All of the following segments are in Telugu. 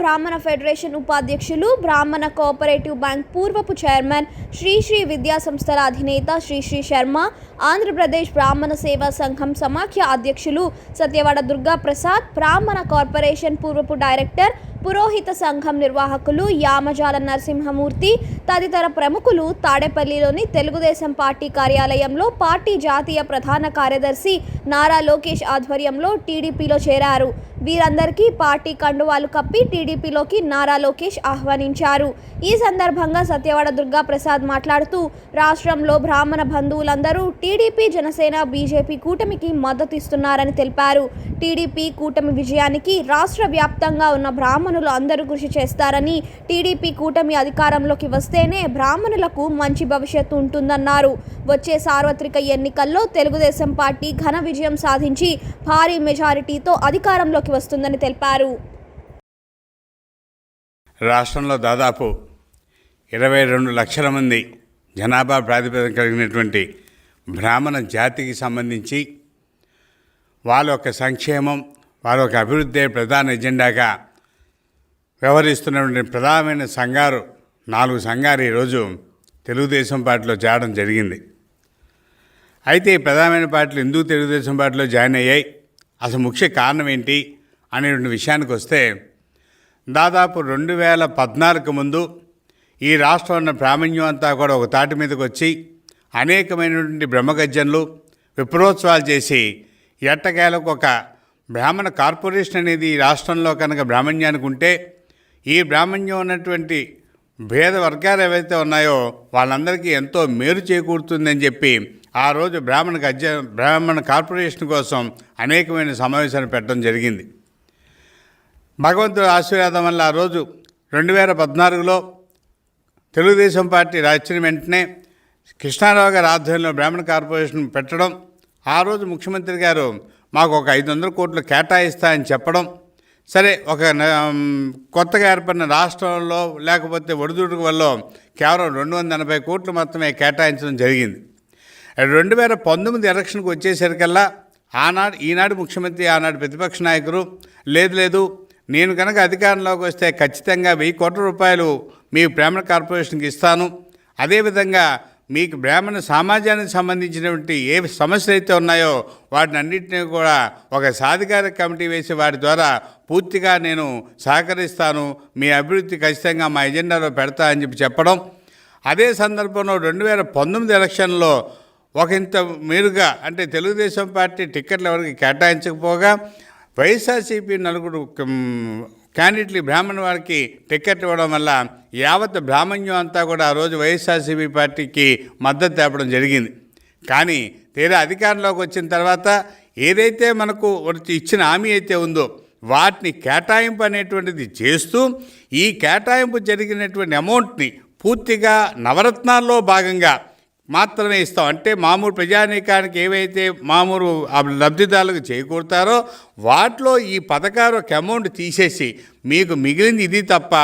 బ్రాహ్మణ ఫెడరేషన్ ఉపాధ్యక్షులు బ్రాహ్మణ కోఆపరేటివ్ బ్యాంక్ పూర్వపు చైర్మన్ శ్రీ శ్రీ విద్యా సంస్థల అధినేత శ్రీ శ్రీ శర్మ ఆంధ్రప్రదేశ్ బ్రాహ్మణ సేవా సంఘం సమాఖ్య అధ్యక్షులు సత్యవాడ దుర్గా ప్రసాద్ బ్రాహ్మణ కార్పొరేషన్ పూర్వపు డైరెక్టర్ పురోహిత సంఘం నిర్వాహకులు యామజాల నరసింహమూర్తి తదితర ప్రముఖులు తాడేపల్లిలోని తెలుగుదేశం పార్టీ కార్యాలయంలో పార్టీ జాతీయ ప్రధాన కార్యదర్శి నారా లోకేష్ ఆధ్వర్యంలో టీడీపీలో చేరారు. వీరందరికీ పార్టీ కండువాలు కప్పి టీడీపీలోకి నారా లోకేష్ ఆహ్వానించారు. ఈ సందర్భంగా సత్యవాడ దుర్గా ప్రసాద్ మాట్లాడుతూ రాష్ట్రంలో బ్రాహ్మణ బంధువులందరూ టీడీపీ జనసేన బీజేపీ కూటమికి మద్దతు ఇస్తున్నారని తెలిపారు. టీడీపీ కూటమి విజయానికి రాష్ట్ర వ్యాప్తంగా ఉన్న బ్రాహ్మణులు అందరూ కృషి చేస్తారని టీడీపీ కూటమి అధికారంలోకి వస్తేనే బ్రాహ్మణులకు మంచి భవిష్యత్తు ఉంటుందన్నారు. వచ్చే సార్వత్రిక ఎన్నికల్లో తెలుగుదేశం పార్టీ ఘన విజయం సాధించి భారీ మెజారిటీతో అధికారంలోకి వస్తుందని తెలిపారు. రాష్ట్రంలో దాదాపు ఇరవై రెండు లక్షల మంది జనాభా ప్రాతిపదిక కలిగినటువంటి బ్రాహ్మణ జాతికి సంబంధించి వాళ్ళ యొక్క సంక్షేమం వాళ్ళ యొక్క అభివృద్ధి ప్రధాన ఎజెండాగా వ్యవహరిస్తున్నటువంటి ప్రధానమైన సంఘారు నాలుగు సంఘాలు ఈరోజు తెలుగుదేశం పార్టీలో చేరడం జరిగింది. అయితే ఈ ప్రధానమైన పార్టీలు ఎందుకు తెలుగుదేశం పార్టీలో జాయిన్ అయ్యాయి? అసలు ముఖ్య కారణం ఏంటి? అనేటువంటి విషయానికి వస్తే దాదాపు రెండు వేల పద్నాలుగు ముందు ఈ రాష్ట్రం ఉన్న ప్రామణ్యం అంతా కూడా ఒక తాటి మీదకి వచ్చి అనేకమైనటువంటి బ్రహ్మగజ్జన్లు విప్రోత్సవాలు చేసి ఎట్టకేలకు ఒక బ్రాహ్మణ కార్పొరేషన్ అనేది ఈ రాష్ట్రంలో కనుక బ్రాహ్మణ్యానికి ఉంటే ఈ బ్రాహ్మణ్యం ఉన్నటువంటి భేద వర్గాలు ఏవైతే ఉన్నాయో వాళ్ళందరికీ ఎంతో మేలు చేకూరుతుందని చెప్పి ఆ రోజు బ్రాహ్మణ గజ్జ బ్రాహ్మణ కార్పొరేషన్ కోసం అనేకమైన సమావేశాలు పెట్టడం జరిగింది. భగవంతుడి ఆశీర్వాదం వల్ల ఆ రోజు రెండు వేల పద్నాలుగులో తెలుగుదేశం పార్టీ వచ్చిన వెంటనే కృష్ణారావు గారి ఆధ్వర్యంలో బ్రాహ్మణ కార్పొరేషన్ పెట్టడం ఆ రోజు ముఖ్యమంత్రి గారు మాకు ఒక ఐదు వందల కోట్లు కేటాయిస్తా అని చెప్పడం సరే ఒక న- కొత్తగా ఏర్పడిన రాష్ట్రంలో లేకపోతే ఒడిదుడుకు వల్ల కేవలం రెండు వందల ఎనభై కోట్లు మాత్రమే కేటాయించడం జరిగింది. రెండు వేల పంతొమ్మిది ఎలక్షన్కి వచ్చేసరికల్లా ఆనాడు ఈనాడు ముఖ్యమంత్రి ఆనాడు ప్రతిపక్ష నాయకులు లేదు లేదు నేను కనుక అధికారంలోకి వస్తే ఖచ్చితంగా వెయ్యి కోట్ల రూపాయలు మీ బ్రాహ్మణ కార్పొరేషన్కి ఇస్తాను. అదేవిధంగా మీకు బ్రాహ్మణ సమాజానికి సంబంధించినటువంటి ఏ సమస్యలు అయితే ఉన్నాయో వాటిని అన్నింటినీ కూడా ఒక సాధికార కమిటీ వేసి వాటి ద్వారా పూర్తిగా నేను సహకరిస్తాను. మీ అభివృద్ధి ఖచ్చితంగా మా ఎజెండాలో పెడతా అని చెప్పి చెప్పడం. అదే సందర్భంలో రెండు వేల పంతొమ్మిది ఎలక్షన్లో ఒక ఇంత మీరుగా అంటే తెలుగుదేశం పార్టీ టిక్కెట్లు ఎవరికి కేటాయించకపోగా వైఎస్ఆర్సీపీ నలుగురు క్యాండిడేట్లు బ్రాహ్మణ వారికి టికెట్ ఇవ్వడం వల్ల యావత్ బ్రాహ్మణ్యం అంతా కూడా ఆ రోజు వైఎస్ఆర్సీపీ పార్టీకి మద్దతు తేపడం జరిగింది. కానీ తీరా అధికారంలోకి వచ్చిన తర్వాత ఏదైతే మనకు ఇచ్చిన హామీ అయితే ఉందో వాటిని కేటాయింపు అనేటువంటిది చేస్తూ ఈ కేటాయింపు జరిగినటువంటి అమౌంట్ని పూర్తిగా నవరత్నాల్లో భాగంగా మాత్రమే ఇస్తాం. అంటే మామూలు ప్రజానీకానికి ఏవైతే మామూలు ఆ లబ్ధిదారులకు చేకూరుతారో వాటిలో ఈ పథకాలు ఒక అమౌంట్ తీసేసి మీకు మిగిలింది ఇది తప్ప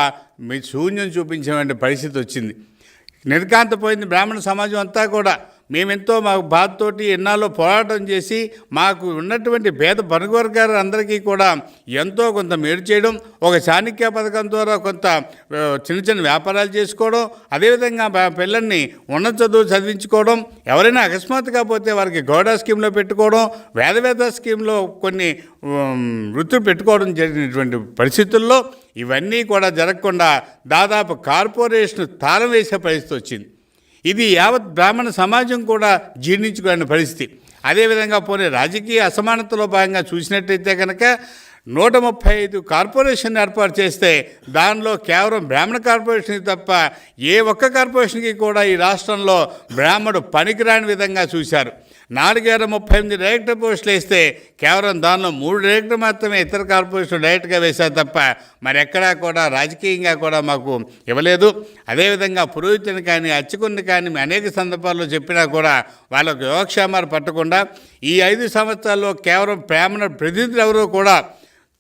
మీ శూన్యం చూపించేటువంటి పరిస్థితి వచ్చింది. నిర్కాంతపోయింది బ్రాహ్మణ సమాజం అంతా కూడా. మేమెంతో మాకు బాధతోటి ఎన్నాళ్ళు పోరాటం చేసి మాకు ఉన్నటువంటి పేద వర్గాలు అందరికీ కూడా ఎంతో కొంత మేలు చేయడం ఒక చాణక్య పథకం ద్వారా కొంత చిన్న చిన్న వ్యాపారాలు చేసుకోవడం అదేవిధంగా పిల్లల్ని ఉన్నత చదువు చదివించుకోవడం ఎవరైనా అకస్మాత్తుగా పోతే వారికి గౌడ స్కీమ్లో పెట్టుకోవడం వేదవేద స్కీమ్లో కొన్ని వృత్తులు పెట్టుకోవడం జరిగినటువంటి పరిస్థితుల్లో ఇవన్నీ కూడా జరగకుండా దాదాపు కార్పొరేషన్ తాళం వేసే పరిస్థితి వచ్చింది. ఇది యావత్ బ్రాహ్మణ సమాజం కూడా జీర్ణించుకునే పరిస్థితి. అదేవిధంగా పోనీ రాజకీయ అసమానతలో భాగంగా చూసినట్టయితే కనుక నూట ముప్పై ఐదు కార్పొరేషన్ ఏర్పాటు చేస్తే దానిలో కేవలం బ్రాహ్మణ కార్పొరేషన్ తప్ప ఏ ఒక్క కార్పొరేషన్కి కూడా ఈ రాష్ట్రంలో బ్రాహ్మడు పనికిరాని విధంగా చూశారు. నాలుగేల ముప్పై ఎనిమిది డైరెక్టర్ పోస్టులు వేస్తే కేవలం దానిలో మూడు డైరెక్టర్ మాత్రమే ఇతర కార్పొరేషన్ డైరెక్ట్గా వేశారు తప్ప మరి ఎక్కడా కూడా రాజకీయంగా కూడా మాకు ఇవ్వలేదు. అదేవిధంగా పురోహితుని కానీ అచ్చుకుని కానీ అనేక సందర్భాల్లో చెప్పినా కూడా వాళ్ళకు యోగక్షేమాలు పట్టకుండా ఈ ఐదు సంవత్సరాల్లో కేవలం బ్రాహ్మణ ప్రతినిధులు ఎవరూ కూడా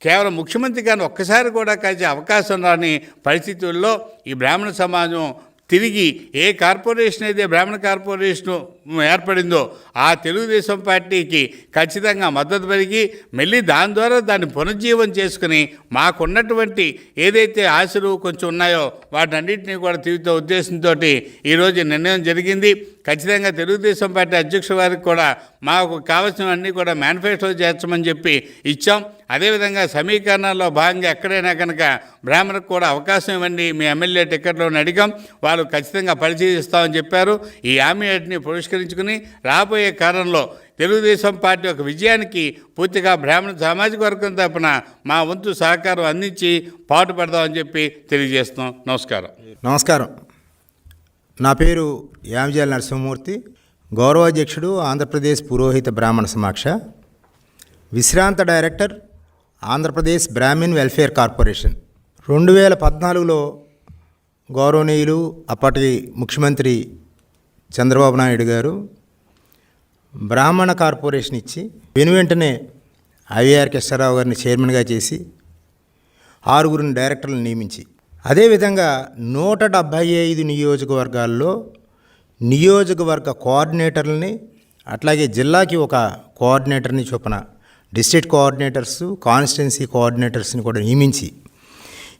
కేవలం ముఖ్యమంత్రి గారిని ఒక్కసారి కూడా కలిసే అవకాశం రాని పరిస్థితుల్లో ఈ బ్రాహ్మణ సమాజం తిరిగి ఏ కార్పొరేషన్ అయితే బ్రాహ్మణ కార్పొరేషన్ ఏర్పడిందో ఆ తెలుగుదేశం పార్టీకి ఖచ్చితంగా మద్దతు పలికి మళ్ళీ దాని ద్వారా దాన్ని పునర్జీవం చేసుకుని మాకున్నటువంటి ఏదైతే ఆశలు కొంచెం ఉన్నాయో వాటన్నింటినీ కూడా తీరుతో ఉద్దేశంతో ఈరోజు నిర్ణయం జరిగింది. ఖచ్చితంగా తెలుగుదేశం పార్టీ అధ్యక్షుల వారికి కూడా మాకు కావాల్సినవన్నీ కూడా మేనిఫెస్టో చేర్చమని చెప్పి ఇచ్చాం. అదేవిధంగా సమీకరణాల్లో భాగంగా ఎక్కడైనా కనుక బ్రాహ్మణకు కూడా అవకాశం ఇవ్వండి మీ ఎమ్మెల్యే టికెట్లోని అడిగాం. వాళ్ళు ఖచ్చితంగా పరిశీలిస్తామని చెప్పారు. ఈ హామీని పురస్కరించుకుని రాబోయే కాలంలో తెలుగుదేశం పార్టీ ఒక విజయానికి పూర్తిగా బ్రాహ్మణ సామాజిక వర్గం తరపున మా వంతు సహకారం అందించి పాటుపడదామని చెప్పి తెలియజేస్తున్నాం. నమస్కారం. నమస్కారం. నా పేరు యామజాల నరసింహమూర్తి గౌరవాధ్యక్షుడు ఆంధ్రప్రదేశ్ పురోహిత బ్రాహ్మణ సమాక్ష. విశ్రాంత director Andhra Pradesh Brahmin welfare corporation. రెండు వేల పద్నాలుగులో గౌరవనీయులు అప్పటి ముఖ్యమంత్రి చంద్రబాబు నాయుడు గారు బ్రాహ్మణ కార్పొరేషన్ ఇచ్చి వెను వెంటనే ఐవీఆర్ కృష్ణారావు గారిని చైర్మన్గా చేసి ఆరుగురిని డైరెక్టర్లను నియమించి. అదేవిధంగా నూట డెబ్భై ఐదు నియోజకవర్గాల్లో నియోజకవర్గ కోఆర్డినేటర్లని అట్లాగే జిల్లాకి ఒక కోఆర్డినేటర్ని చొప్పున డిస్ట్రిక్ట్ కోఆర్డినేటర్స్ కాన్స్టిట్యున్సీ కోఆర్డినేటర్స్ని కూడా నియమించి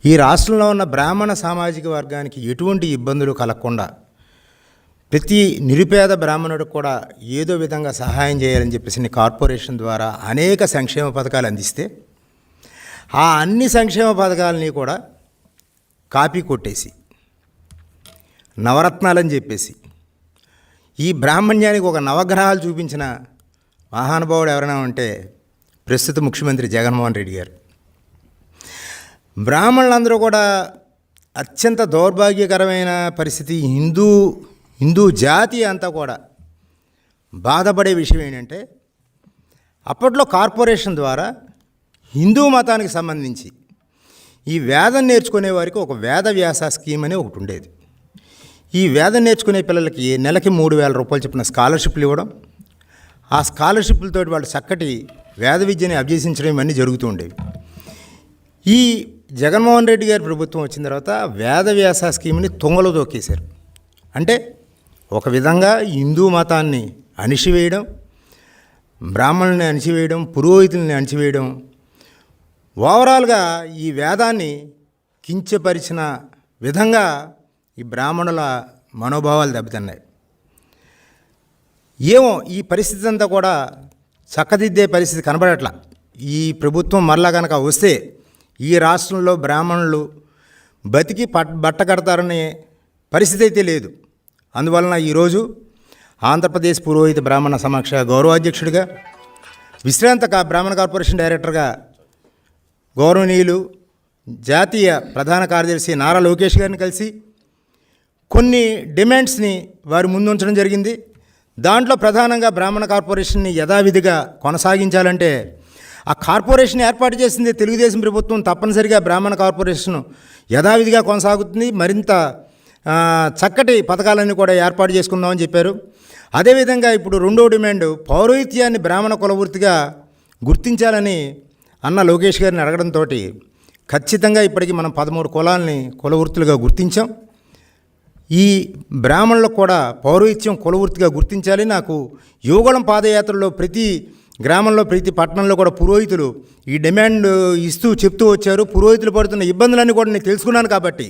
ఈ రాష్ట్రంలో ఉన్న బ్రాహ్మణ సామాజిక వర్గానికి ఎటువంటి ఇబ్బందులు కలగకుండా ప్రతి నిరుపేద బ్రాహ్మణుడికి కూడా ఏదో విధంగా సహాయం చేయాలని చెప్పేసి కార్పొరేషన్ ద్వారా అనేక సంక్షేమ పథకాలు అందిస్తే ఆ అన్ని సంక్షేమ పథకాలని కూడా కాపీ కొట్టేసి నవరత్నాలని చెప్పేసి ఈ బ్రాహ్మణ్యానికి ఒక నవగ్రహాలు చూపించిన మహానుభావుడు ఎవరైనా ఉంటే ప్రస్తుత ముఖ్యమంత్రి జగన్మోహన్ రెడ్డి గారు. బ్రాహ్మణులందరూ కూడా అత్యంత దౌర్భాగ్యకరమైన పరిస్థితి. హిందూ హిందూ జాతి అంతా కూడా బాధపడే విషయం ఏంటంటే అప్పట్లో కార్పొరేషన్ ద్వారా హిందూ మతానికి సంబంధించి ఈ వేదం నేర్చుకునే వారికి ఒక వేద వ్యాస స్కీమ్ అని ఒకటి ఉండేది. ఈ వేదం నేర్చుకునే పిల్లలకి నెలకి మూడు వేల రూపాయలు చెప్పిన స్కాలర్షిప్లు ఇవ్వడం ఆ స్కాలర్షిప్లతో వాళ్ళు చక్కటి వేద విద్యని అభ్యసించడం ఇవన్నీ జరుగుతూ ఉండేవి. ఈ జగన్మోహన్ రెడ్డి గారి ప్రభుత్వం వచ్చిన తర్వాత వేద వ్యాస స్కీమ్ని తొంగలో దొక్కేశారు అంటే ఒక విధంగా హిందూ మతాన్ని అణిచివేయడం బ్రాహ్మణుల్ని అణిచివేయడం పురోహితుల్ని అణిచివేయడం ఓవరాల్గా ఈ వేదాన్ని కించపరిచిన విధంగా ఈ బ్రాహ్మణుల మనోభావాలు దెబ్బతిన్నాయి. ఏమో ఈ పరిస్థితి అంతా కూడా చక్కదిద్దే పరిస్థితి కనబడట్ల. ఈ ప్రభుత్వం మరలా కనుక వస్తే ఈ రాష్ట్రంలో బ్రాహ్మణులు బతికి పట్ బట్ట కడతారనే పరిస్థితి అయితే లేదు. అందువలన ఈరోజు ఆంధ్రప్రదేశ్ పురోహిత బ్రాహ్మణ సమక్ష గౌరవాధ్యక్షుడిగా విశ్రాంత బ్రాహ్మణ కార్పొరేషన్ డైరెక్టర్గా గౌరవనీయులు జాతీయ ప్రధాన కార్యదర్శి నారా లోకేష్ గారిని కలిసి కొన్ని డిమాండ్స్ని వారి ముందు ఉంచడం జరిగింది. దాంట్లో ప్రధానంగా బ్రాహ్మణ కార్పొరేషన్ని యథావిధిగా కొనసాగించాలంటే ఆ కార్పొరేషన్ ఏర్పాటు చేసింది తెలుగుదేశం ప్రభుత్వం తప్పనిసరిగా బ్రాహ్మణ కార్పొరేషన్ యథావిధిగా కొనసాగుతుంది. మరింత చక్కటి పథకాలన్నీ కూడా ఏర్పాటు చేసుకుందామని చెప్పారు. అదేవిధంగా ఇప్పుడు రెండో డిమాండ్ పౌరోహిత్యాన్ని బ్రాహ్మణ కులవృత్తిగా గుర్తించాలని అన్న లోకేష్ గారిని అడగడంతో ఖచ్చితంగా ఇప్పటికీ మనం పదమూడు కులాలని కులవృత్తులుగా గుర్తించాం. ఈ బ్రాహ్మణులకు కూడా పౌరోహిత్యం కులవృత్తిగా గుర్తించాలి. నాకు యువగళం పాదయాత్రలో ప్రతి గ్రామంలో ప్రతి పట్టణంలో కూడా పురోహితులు ఈ డిమాండ్ ఇస్తూ చెప్తూ వచ్చారు. పురోహితులు పడుతున్న ఇబ్బందులన్నీ కూడా నేను తెలుసుకున్నాను కాబట్టి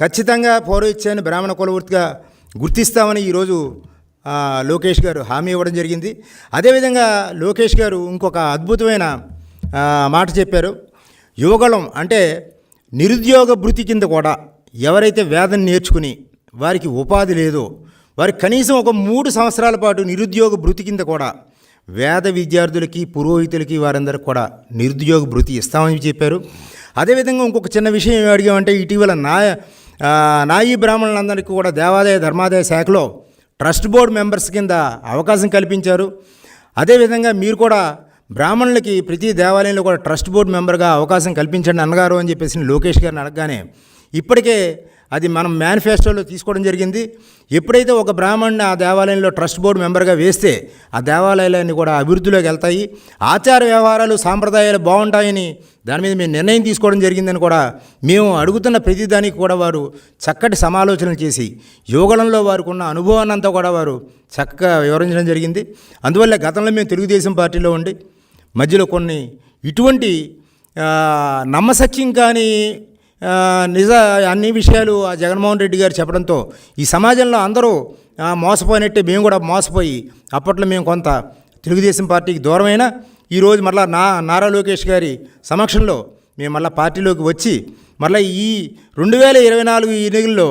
ఖచ్చితంగా పౌరోహిత్యాన్ని బ్రాహ్మణ కులవృత్తిగా గుర్తిస్తామని ఈరోజు లోకేష్ గారు హామీ ఇవ్వడం జరిగింది. అదేవిధంగా లోకేష్ గారు ఇంకొక అద్భుతమైన మాట చెప్పారు. యువగళం అంటే నిరుద్యోగ భృతి కింద కూడా ఎవరైతే వేదం నేర్చుకుని వారికి ఉపాధి లేదో. వారికి కనీసం ఒక మూడు సంవత్సరాల పాటు నిరుద్యోగ భృతి కింద కూడా వేద విద్యార్థులకి పురోహితులకి వారందరికి కూడా నిరుద్యోగ భృతి ఇస్తామని చెప్పారు. అదేవిధంగా ఇంకొక చిన్న విషయం అడిగామంటే ఇటీవల నా నాయీ బ్రాహ్మణులందరికీ కూడా దేవాదాయ ధర్మాదాయ శాఖలో ట్రస్ట్ బోర్డు మెంబర్స్ కింద అవకాశం కల్పించారు. అదేవిధంగా మీరు కూడా బ్రాహ్మణులకి ప్రతి దేవాలయంలో కూడా ట్రస్ట్ బోర్డు మెంబర్గా అవకాశం కల్పించండి అన్నగారు అని చెప్పేసి లోకేష్ గారిని అడగగానే ఇప్పటికే అది మనం మేనిఫెస్టోలో తీసుకోవడం జరిగింది. ఎప్పుడైతే ఒక బ్రాహ్మణ్ని ఆ దేవాలయంలో ట్రస్ట్ బోర్డు మెంబర్గా వేస్తే ఆ దేవాలయాలన్నీ కూడా అభివృద్ధిలోకి వెళ్తాయి. ఆచార వ్యవహారాలు సాంప్రదాయాలు బాగుంటాయని దాని మీద మేము నిర్ణయం తీసుకోవడం జరిగిందని కూడా మేము అడుగుతున్న ప్రతిదానికి కూడా వారు చక్కటి సమాలోచనలు చేసి యోగంలో వారికి ఉన్న అనుభవాన్ని అంతా కూడా వారు చక్కగా వివరించడం జరిగింది. అందువల్ల గతంలో మేము తెలుగుదేశం పార్టీలో ఉండి మధ్యలో కొన్ని ఇటువంటి నమ్మసత్యం కానీ నిజ అన్ని విషయాలు ఆ జగన్మోహన్ రెడ్డి గారు చెప్పడంతో ఈ సమాజంలో అందరూ మోసపోయినట్టే మేము కూడా మోసపోయి అప్పట్లో మేము కొంత తెలుగుదేశం పార్టీకి దూరమైన ఈరోజు మళ్ళా నా నారా లోకేష్ గారి సమక్షంలో మేము మళ్ళీ పార్టీలోకి వచ్చి మళ్ళీ ఈ రెండు వేల ఇరవై నాలుగు ఎన్నికల్లో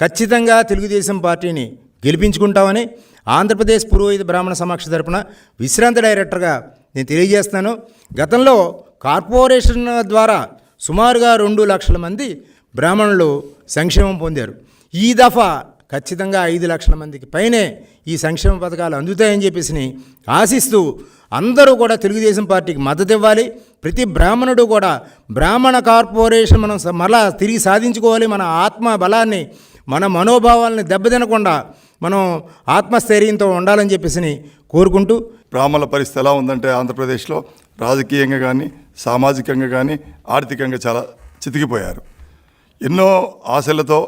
ఖచ్చితంగా తెలుగుదేశం పార్టీని గెలిపించుకుంటామని ఆంధ్రప్రదేశ్ పురోహిత బ్రాహ్మణ సమక్ష తరపున విశ్రాంత డైరెక్టర్గా నేను తెలియజేస్తాను గతంలో కార్పొరేషన్ ద్వారా సుమారుగా రెండు లక్షల మంది బ్రాహ్మణులు సంక్షేమం పొందారు. ఈ దఫా ఖచ్చితంగా ఐదు లక్షల మందికి పైనే ఈ సంక్షేమ పథకాలు అందుతాయని చెప్పేసి ఆశిస్తూ అందరూ కూడా తెలుగుదేశం పార్టీకి మద్దతు ఇవ్వాలి. ప్రతి బ్రాహ్మణుడు కూడా బ్రాహ్మణ కార్పొరేషన్ మనం మరలా తిరిగి సాధించుకోవాలి. మన ఆత్మ బలాన్ని మన మనోభావాలని దెబ్బతినకుండా మనం ఆత్మస్థైర్యంతో ఉండాలని చెప్పేసి కోరుకుంటూ బ్రాహ్మణుల పరిస్థితి ఎలా ఉందంటే ఆంధ్రప్రదేశ్లో రాజకీయంగా కానీ సామాజికంగా కానీ ఆర్థికంగా చాలా చితికిపోయారు. ఎన్నో ఆశలతో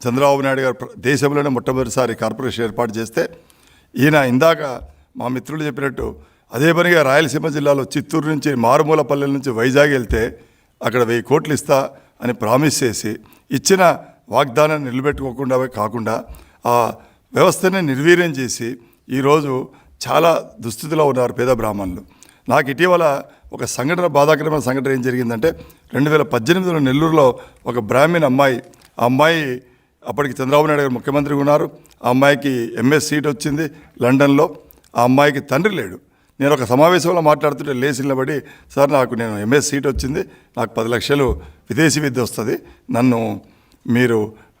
చంద్రబాబు నాయుడు గారు దేశంలోనే మొట్టమొదటిసారి కార్పొరేషన్ ఏర్పాటు చేస్తే ఈయన ఇందాక మా మిత్రులు చెప్పినట్టు అదే పనిగా రాయలసీమ జిల్లాలో చిత్తూరు నుంచి మారుమూల పల్లెల నుంచి వైజాగ్ వెళ్తే అక్కడ వెయ్యి కోట్లు ఇస్తా అని ప్రామిస్ చేసి ఇచ్చిన వాగ్దానాన్ని నిలబెట్టుకోకుండా కాకుండా ఆ వ్యవస్థని నిర్వీర్యం చేసి ఈరోజు చాలా దుస్థితిలో ఉన్నారు పేద బ్రాహ్మణులు. నాకు ఇటీవల ఒక సంఘటన బాధాకరమైన సంఘటన ఏం జరిగిందంటే రెండు వేల పద్దెనిమిదిలో నెల్లూరులో ఒక బ్రాహ్మీణ అమ్మాయి ఆ అమ్మాయి అప్పటికి చంద్రబాబు నాయుడు గారు ముఖ్యమంత్రిగా ఉన్నారు. ఆ అమ్మాయికి ఎంఎస్ సీట్ వచ్చింది లండన్లో. ఆ అమ్మాయికి తండ్రి లేడు. నేను ఒక సమావేశంలో మాట్లాడుతుంటే లేచి నిలబడి సార్ నాకు నేను ఎంఎస్ సీట్ వచ్చింది నాకు పది లక్షలు విదేశీ విద్య వస్తుంది నన్ను మీరు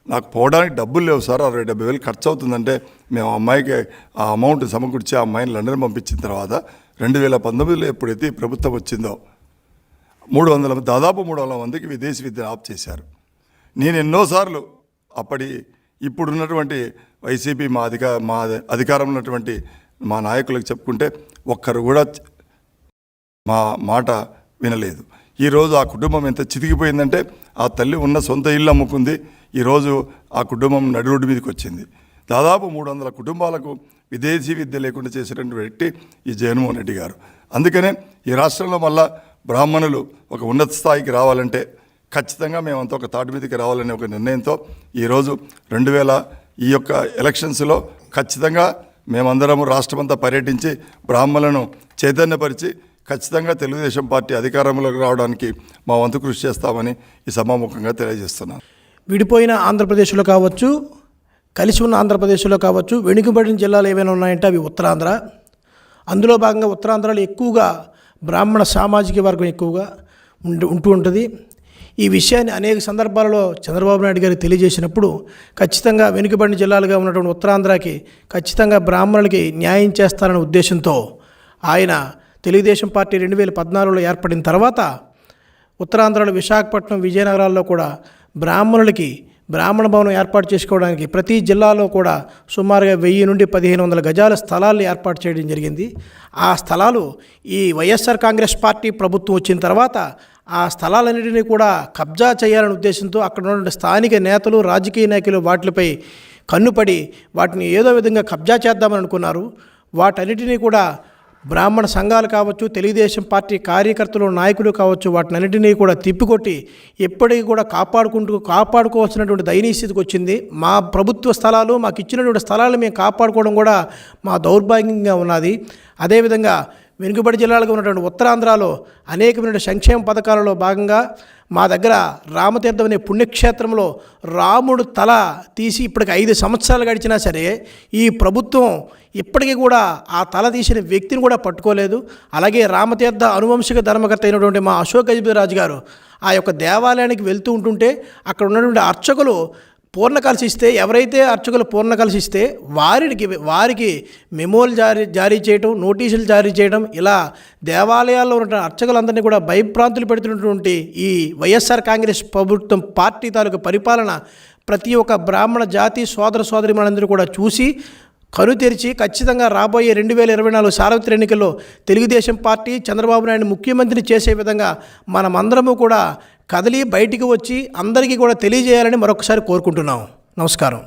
నాకు పోవడానికి డబ్బులు లేవు సార్ అరవై డెబ్బై వేలు ఖర్చు అవుతుందంటే మేము ఆ అమ్మాయికి ఆ అమౌంట్ సమకూర్చి ఆ అమ్మాయిని లండన్ పంపించిన తర్వాత రెండు వేల పంతొమ్మిదిలో ఎప్పుడైతే ప్రభుత్వం వచ్చిందో మూడు వందల దాదాపు మూడు వందల మందికి విదేశీ విద్యను ఆప్ చేశారు. నేను ఎన్నోసార్లు అప్పటి ఇప్పుడున్నటువంటి వైసీపీ మా అధిక మా అధికారంలో ఉన్నటువంటి మా నాయకులకు చెప్పుకుంటే ఒక్కరు కూడా మా మాట వినలేదు. ఈరోజు ఆ కుటుంబం ఎంత చితికిపోయిందంటే ఆ తల్లి ఉన్న సొంత ఇల్లు అమ్ముకుంది ఈరోజు ఆ కుటుంబం నడిరోడ్డు మీదకి వచ్చింది. దాదాపు మూడు వందల కుటుంబాలకు విదేశీ విద్య లేకుండా చేసినటువంటి వ్యక్తి ఈ జగన్మోహన్ రెడ్డి గారు. అందుకనే ఈ రాష్ట్రంలో మళ్ళా బ్రాహ్మణులు ఒక ఉన్నత స్థాయికి రావాలంటే ఖచ్చితంగా మేమంతా ఒక తాటి మీదకి రావాలనే ఒక నిర్ణయంతో ఈరోజు రెండు వేల ఈ యొక్క ఎలక్షన్స్లో ఖచ్చితంగా మేమందరము రాష్ట్రమంతా పర్యటించి బ్రాహ్మణులను చైతన్యపరిచి ఖచ్చితంగా తెలుగుదేశం పార్టీ అధికారంలోకి రావడానికి మా వంతు కృషి చేస్తామని ఈ సభాముఖంగా తెలియజేస్తున్నాను. విడిపోయిన ఆంధ్రప్రదేశ్లో కావచ్చు కలిసి ఉన్న ఆంధ్రప్రదేశ్లో కావచ్చు వెనుకబడిన జిల్లాలు ఏమైనా ఉన్నాయంటే అవి ఉత్తరాంధ్ర. అందులో భాగంగా ఉత్తరాంధ్రలో ఎక్కువగా బ్రాహ్మణ సామాజిక వర్గం ఎక్కువగా ఉండి ఉంటూ ఉంటుంది. ఈ విషయాన్ని అనేక సందర్భాలలో చంద్రబాబు నాయుడు గారికి తెలియజేసినప్పుడు ఖచ్చితంగా వెనుకబడిన జిల్లాలుగా ఉన్నటువంటి ఉత్తరాంధ్రకి ఖచ్చితంగా బ్రాహ్మణులకి న్యాయం చేస్తారనే ఉద్దేశంతో ఆయన తెలుగుదేశం పార్టీ రెండు వేల పద్నాలుగులో ఏర్పడిన తర్వాత ఉత్తరాంధ్రలో విశాఖపట్నం విజయనగరాల్లో కూడా బ్రాహ్మణులకి బ్రాహ్మణ భవనం ఏర్పాటు చేసుకోవడానికి ప్రతి జిల్లాలో కూడా సుమారుగా వెయ్యి నుండి పదిహేను వందల గజాల స్థలాలు ఏర్పాటు చేయడం జరిగింది. ఆ స్థలాలు ఈ వైఎస్ఆర్ కాంగ్రెస్ పార్టీ ప్రభుత్వం వచ్చిన తర్వాత ఆ స్థలాలన్నింటినీ కూడా కబ్జా చేయాలనే ఉద్దేశంతో అక్కడ ఉన్నటువంటి స్థానిక నేతలు రాజకీయ నాయకులు వాటిపై కన్నుపడి వాటిని ఏదో విధంగా కబ్జా చేద్దామని అనుకున్నారు. వాటన్నిటినీ కూడా బ్రాహ్మణ సంఘాలు కావచ్చు తెలుగుదేశం పార్టీ కార్యకర్తలు నాయకులు కావచ్చు వాటినన్నిటినీ కూడా తిప్పికొట్టి ఎప్పటికీ కూడా కాపాడుకుంటూ కాపాడుకోవాల్సినటువంటి దయనీయ స్థితికి వచ్చింది. మా ప్రభుత్వ స్థలాలు మాకు ఇచ్చినటువంటి స్థలాలు మేము కాపాడుకోవడం కూడా మా దౌర్భాగ్యంగా ఉన్నది. అదేవిధంగా వెనుకబడి జిల్లాలకు ఉన్నటువంటి ఉత్తరాంధ్రలో అనేకమైన సంక్షేమ పథకాలలో భాగంగా మా దగ్గర రామతీర్థం అనే పుణ్యక్షేత్రంలో రాముడు తల తీసి ఇప్పటికి ఐదు సంవత్సరాలు గడిచినా సరే ఈ ప్రభుత్వం ఇప్పటికీ కూడా ఆ తల తీసిన వ్యక్తిని కూడా పట్టుకోలేదు. అలాగే రామతీర్థ అనువంశిక ధర్మకర్త అయినటువంటి మా అశోక్ గజపతిరాజు గారు ఆ యొక్క దేవాలయానికి వెళ్తూ ఉంటుంటే అక్కడ ఉన్నటువంటి అర్చకులు పూర్ణ ఇస్తే ఎవరైతే అర్చకులు పూర్ణ ఇస్తే వారికి వారికి మెమోలు జారీ జారీ చేయడం నోటీసులు జారీ చేయడం ఇలా దేవాలయాల్లో ఉన్న అర్చకులందరినీ కూడా భయభ్రాంతులు పెడుతున్నటువంటి ఈ వైఎస్ఆర్ కాంగ్రెస్ ప్రభుత్వం పార్టీ తాలూకు పరిపాలన ప్రతి ఒక్క బ్రాహ్మణ జాతి సోదర సోదరి మనందరూ కూడా చూసి కను తెరిచి ఖచ్చితంగా రాబోయే రెండు వేల ఇరవై నాలుగు సార్వత్రిక ఎన్నికల్లో తెలుగుదేశం పార్టీ చంద్రబాబు నాయుడు ముఖ్యమంత్రిని చేసే విధంగా మనమందరము కూడా కదిలి బయటికి వచ్చి అందరికీ కూడా తెలియజేయాలని మరొకసారి కోరుకుంటున్నాం. నమస్కారం.